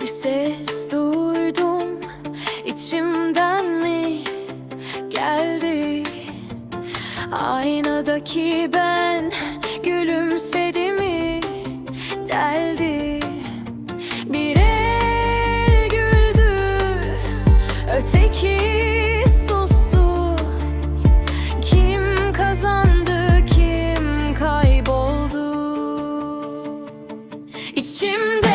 Bir ses duydum. İçimden mi geldi? Aynadaki ben gülümsedi mi? Deldi. Bir el güldü öteki İçimde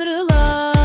tanrılar